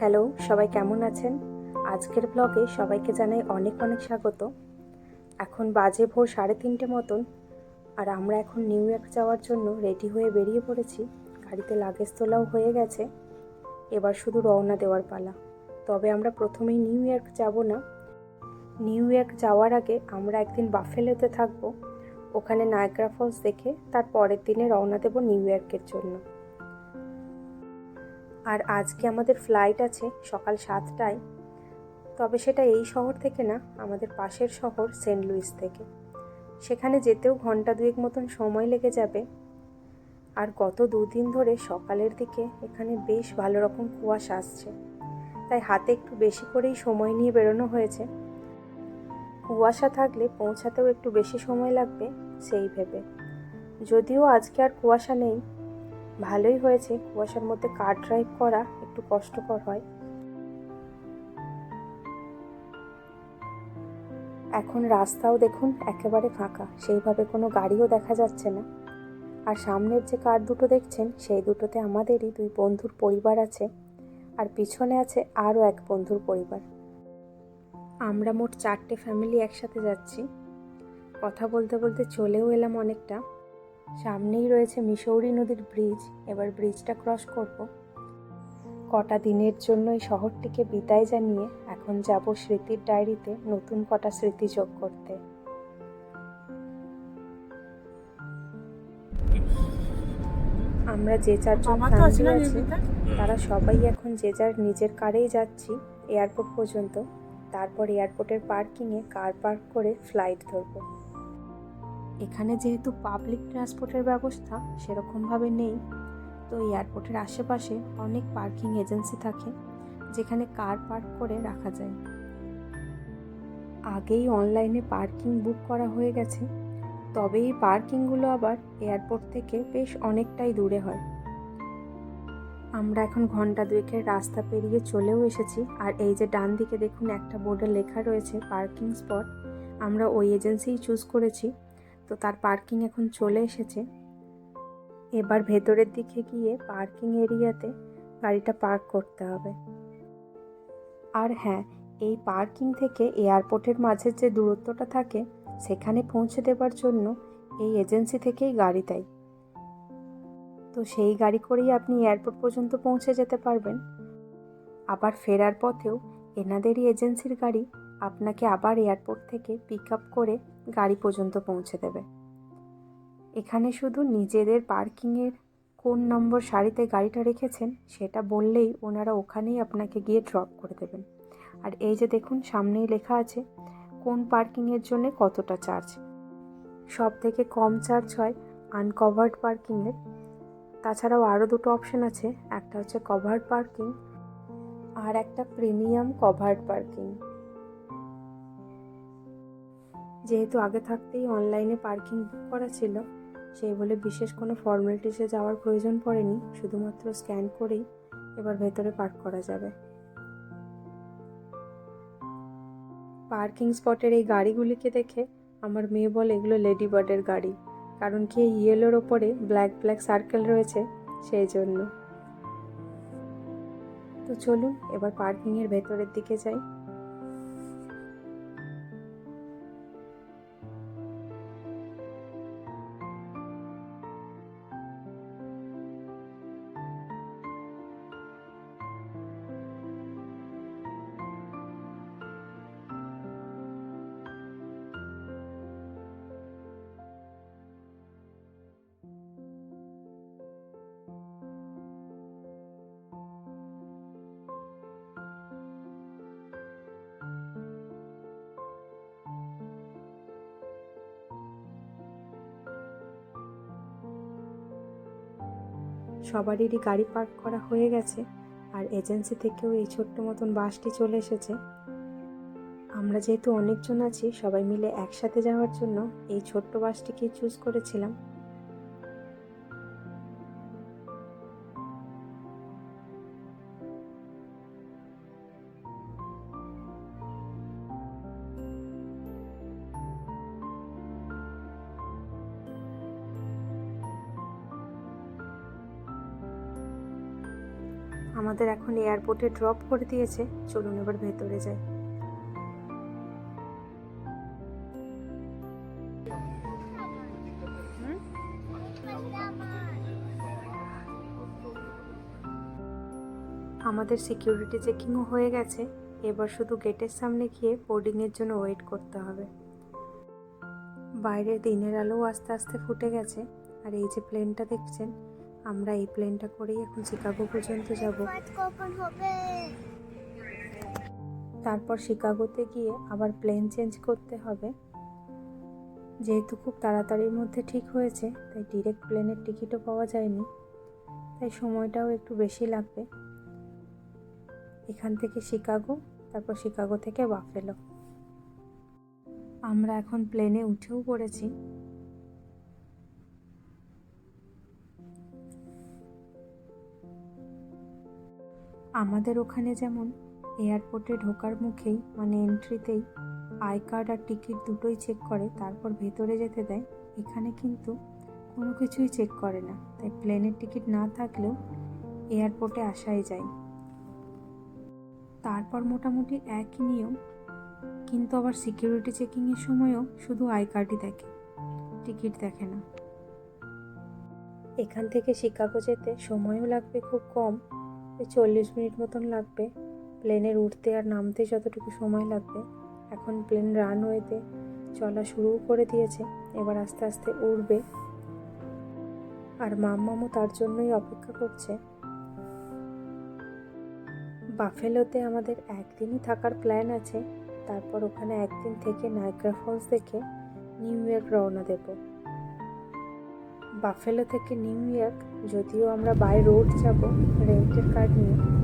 Hello, সবাই কেমন আছেন? আজকের ব্লগে সবাইকে জানাই অনেক অনেক স্বাগত। এখন বাজে ভোর সাড়ে তিনটে মতন, আর আমরা এখন নিউ ইয়র্ক যাওয়ার জন্য রেডি হয়ে বেরিয়ে পড়েছি। গাড়িতে লাগেজ তোলাও হয়ে গেছে। এবার শুধু রওনা দেওয়ার পালা। তবে আমরা প্রথমেই নিউ ইয়র্ক যাব না। নিউ ইয়র্ক যাওয়ার আগে আমরা একদিন বাফেলোতে থাকব। ওখানে নায়গ্রা ফলস দেখে তার পরের দিনে রওনা দেব নিউ ইয়র্কের জন্য। আর আজকে আমাদের ফ্লাইট আছে সকাল সাতটায়। তবে সেটা এই শহর থেকে না, আমাদের পাশের শহর সেন্ট লুইস থেকে। সেখানে যেতেও ঘণ্টা দুয়েক মতন সময় লেগে যাবে। আর গত দুদিন ধরে সকালের দিকে এখানে বেশ ভালো রকম কুয়াশা আসছে। তাই হাতে একটু বেশি করেই সময় নিয়ে বেরোনো হয়েছে। কুয়াশা থাকলে পৌঁছাতেও একটু বেশি সময় লাগবে, সেই ভেবে। যদিও আজকে আর কুয়াশা নেই ভালোই হয়েছে। কুয়াশার মধ্যে কার ড্রাইভ করা একটু কষ্টকর হয়। এখন রাস্তাও দেখুন একেবারে ফাঁকা, সেইভাবে কোনো গাড়িও দেখা যাচ্ছে না। আর সামনের যে কার দুটো দেখছেন, সেই দুটোতে আমাদেরই দুই বন্ধুর পরিবার আছে, আর পিছনে আছে আরও এক বন্ধুর পরিবার। আমরা মোট চারটে ফ্যামিলি একসাথে যাচ্ছি। কথা বলতে বলতে চলেও এলাম অনেকটা। সামনেই রয়েছে মিসৌরি নদীর ব্রিজ এবার ব্রিজটা ক্রস করব। কটা দিনের জন্য এই শহরটিকে বিদায় জানিয়ে এখন যাব স্মৃতির ডায়েরিতে নতুন কটা স্মৃতি যোগ করতে। আমরা যে চারজন ফ্যামিলি আছি তারা সবাই এখন যে যার নিজের কারেই যাচ্ছি এয়ারপোর্ট পর্যন্ত। তারপর এয়ারপোর্টের পার্কিংয়ে কার পার্ক করে ফ্লাইট ধরবো। এখানে যেহেতু পাবলিক ট্রান্সপোর্টের ব্যবস্থা, সেরকমভাবে নেই। তো এয়ারপোর্টের আশেপাশে অনেক পার্কিং এজেন্সি থাকে, যেখানে কার পার্ক করে রাখা যায়। আগেই অনলাইনে পার্কিং বুক করা হয়ে গেছে। তবে এই পার্কিংগুলো আবার এয়ারপোর্ট থেকে বেশ অনেকটাই দূরে হয়। আমরা এখন ঘণ্টা দুয়েকের রাস্তা পেরিয়ে চলেও এসেছি। আর এই যে ডান দিকে দেখুন একটা বোর্ডে লেখা রয়েছে পার্কিং স্পট আমরা ওই এজেন্সিই চুজ করেছি। তো তার পার্কিং এখন চলে এসেছে। এবার ভেতরের দিকে গিয়ে পার্কিং এরিয়াতে গাড়িটা পার্ক করতে হবে। আর হ্যাঁ এই পার্কিং থেকে এয়ারপোর্টের মাঝের যে দূরত্বটা থাকে, সেখানে পৌঁছে দেবার জন্য এই এজেন্সি থেকেই গাড়ি দেয়। তো সেই গাড়ি করেই আপনি এয়ারপোর্ট পর্যন্ত পৌঁছে যেতে পারবেন। আবার ফেরার পথেও এনাদেরই এজেন্সির গাড়ি আপনাকে আবার এয়ারপোর্ট থেকে পিক আপ করে গাড়ি পর্যন্ত পৌঁছে দেবে। এখানে শুধু নিজেদের পার্কিংয়ের কোন নম্বর সারিতে গাড়িটা রেখেছেন, সেটা বললেই ওনারা ওখানেই আপনাকে গিয়ে ড্রপ করে দেবেন। আর এই যে দেখুন, সামনেই লেখা আছে, কোন পার্কিংয়ের জন্য কতটা চার্জ সব থেকে কম চার্জ হয় আনকভার্ড পার্কিংয়ের তাছাড়াও আরও দুটো অপশন আছে, একটা হচ্ছে কভার্ড পার্কিং আর একটা প্রিমিয়াম কভার্ড পার্কিং যেহেতু আগে থাকতেই অনলাইনে পার্কিং বুক করা ছিল সেই বলে বিশেষ কোনো ফর্মালিটিসে যাওয়ার প্রয়োজন পড়েনি, শুধুমাত্র স্ক্যান করেই এবার ভেতরে পার্ক করা যাবে। পার্কিং স্পটের এই গাড়িগুলিকে দেখে আমার মেয়ে বলে এগুলো লেডি বার্ডের গাড়ি, কারণ কি এই ইয়েলোর ওপরে ব্ল্যাক ব্ল্যাক সার্কেল রয়েছে, সেই জন্য। তো চলুন এবার পার্কিংয়ের ভেতরের দিকে যাই। সবারই গাড়ি পার্ক করা হয়ে গেছে আর এজেন্সি থেকেও এই ছোট্ট মতন বাসটি চলে এসেছে। আমরা যেহেতু অনেকজন আছি, সবাই মিলে একসাথে যাওয়ার জন্য এই ছোট্ট বাসটিকে চুজ করেছিলাম। আমাদের এখন এয়ারপোর্টে ড্রপ করে দিয়েছে। চলুন এবার ভেতরে যাই। আমাদের সিকিউরিটি চেকিংও হয়ে গেছে। এবার শুধু গেটের সামনে গিয়ে বোর্ডিংয়ের জন্য ওয়েট করতে হবে। বাইরের দিনের আলোও আস্তে আস্তে ফুটে গেছে। আর এই যে প্লেনটা দেখছেন আমরা এই প্লেনটা করেই এখন শিকাগো পর্যন্ত যাব। তারপর শিকাগোতে গিয়ে আবার প্লেন চেঞ্জ করতে হবে। যেহেতু খুব তাড়াতাড়ির মধ্যে ঠিক হয়েছে তাই ডিরেক্ট প্লেনের টিকিটও পাওয়া যায়নি। তাই সময়টাও একটু বেশি লাগবে। এখান থেকে শিকাগো তারপর শিকাগো থেকে বাফেলো। আমরা এখন প্লেনে উঠেও পড়েছি। আমাদের ওখানে যেমন এয়ারপোর্টে ঢোকার মুখেই মানে এন্ট্রিতেই আই কার্ড আর টিকিট দুটোই চেক করে, তারপর ভেতরে যেতে দেয়, এখানে কিন্তু কোনো কিছুই চেক করে না। তাই প্লেনের টিকিট না থাকলেও এয়ারপোর্টে আসাই যায়। তারপর মোটামুটি একই নিয়ম, কিন্তু আবার সিকিউরিটি চেকিংয়ের সময়ও শুধু আই কার্ডই দেখে টিকিট দেখে না। এখান থেকে শিকাগো যেতে সময়ও লাগবে খুব কম চল্লিশ মিনিট মতন লাগবে। প্লেনের উঠতে আর নামতে যতটুকু সময় লাগবে। এখন প্লেন রানওয়েতে চলা শুরু করে দিয়েছে, এবার আস্তে আস্তে উঠবে আর মাম্মামও তার জন্যই অপেক্ষা করছে। বাফেলোতে আমাদের একদিনই থাকার প্ল্যান আছে, তারপর ওখানে একদিন থেকে নাইগ্রা ফলস দেখে নিউ ইয়র্ক রওনা দেব। বাফেলো থেকে নিউ ইয়র্ক যদিও আমরা বাই রোড যাব রেন্টের কার্ড নিয়ে।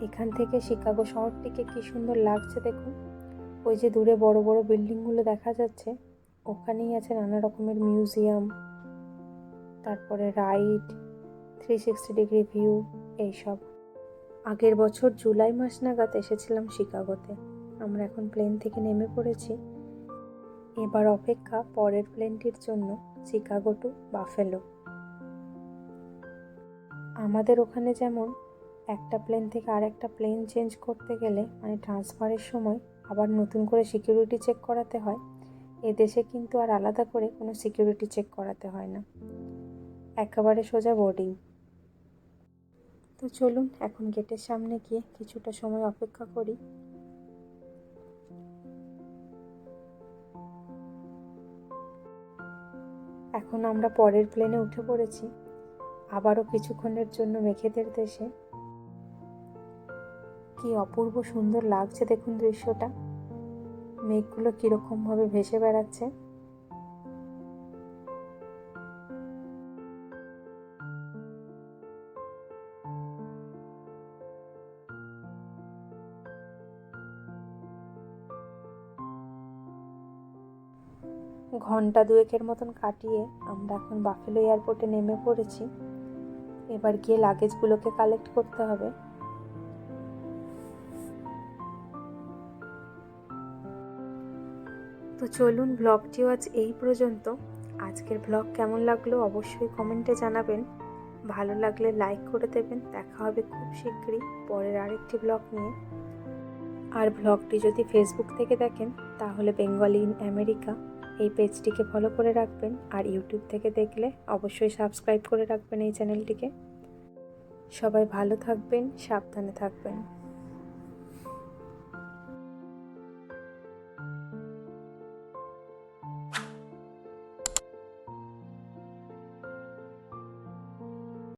এখান থেকে শিকাগো শহরটিকে কি সুন্দর লাগছে দেখুন। ওই যে দূরে বড় বড় বিল্ডিংগুলো দেখা যাচ্ছে। ওখানেই আছে নানা রকমের মিউজিয়াম, তারপরে ride three sixty degree view, এইসব। আগের বছর জুলাই মাস নাগাদ এসেছিলাম শিকাগোতে। আমরা এখন প্লেন থেকে নেমে পড়েছি। এবার অপেক্ষা পরের প্লেনটির জন্য শিকাগো টু বাফেলো। আমাদের ওখানে যেমন একটা প্লেন থেকে আরেকটা প্লেন চেঞ্জ করতে গেলে মানে ট্রান্সফারের সময় আবার নতুন করে সিকিউরিটি চেক করাতে হয়। এদেশে কিন্তু আর আলাদা করে কোনো সিকিউরিটি চেক করাতে হয় না। একেবারে সোজা বোর্ডিং তো চলুন এখন গেটের সামনে গিয়ে কিছুটা সময় অপেক্ষা করি। এখন আমরা পরের প্লেনে উঠে পড়েছি। আবারও কিছুক্ষণের জন্য মেঘেদের দেশে কি অপূর্ব সুন্দর লাগছে দেখুন দৃশ্যটা। মেঘগুলো কীরকম ভাবে ভেসে বেড়াচ্ছে। ঘণ্টা দুয়েকের মতন কাটিয়ে আমরা এখন বাফেলো এয়ারপোর্টে নেমে পড়েছি। এবার গিয়ে লাগেজগুলোকে কালেক্ট করতে হবে। তো চলুন ব্লগটিও আজ এই পর্যন্ত। আজকের ব্লগ কেমন লাগল অবশ্যই কমেন্টে জানাবেন। ভালো লাগলে লাইক করে দেবেন। দেখা হবে খুব শীঘ্রই পরের আরেকটি ব্লগ নিয়ে। আর ভ্লগটি যদি ফেসবুক থেকে দেখেন, তাহলে বেঙ্গলি ইন আমেরিকা এই পেজটিকে ফলো করে রাখবেন। আর ইউটিউব থেকে দেখলে অবশ্যই সাবস্ক্রাইব করে রাখবেন এই চ্যানেলটিকে সবাই ভালো থাকবেন, সাবধানে থাকবেন।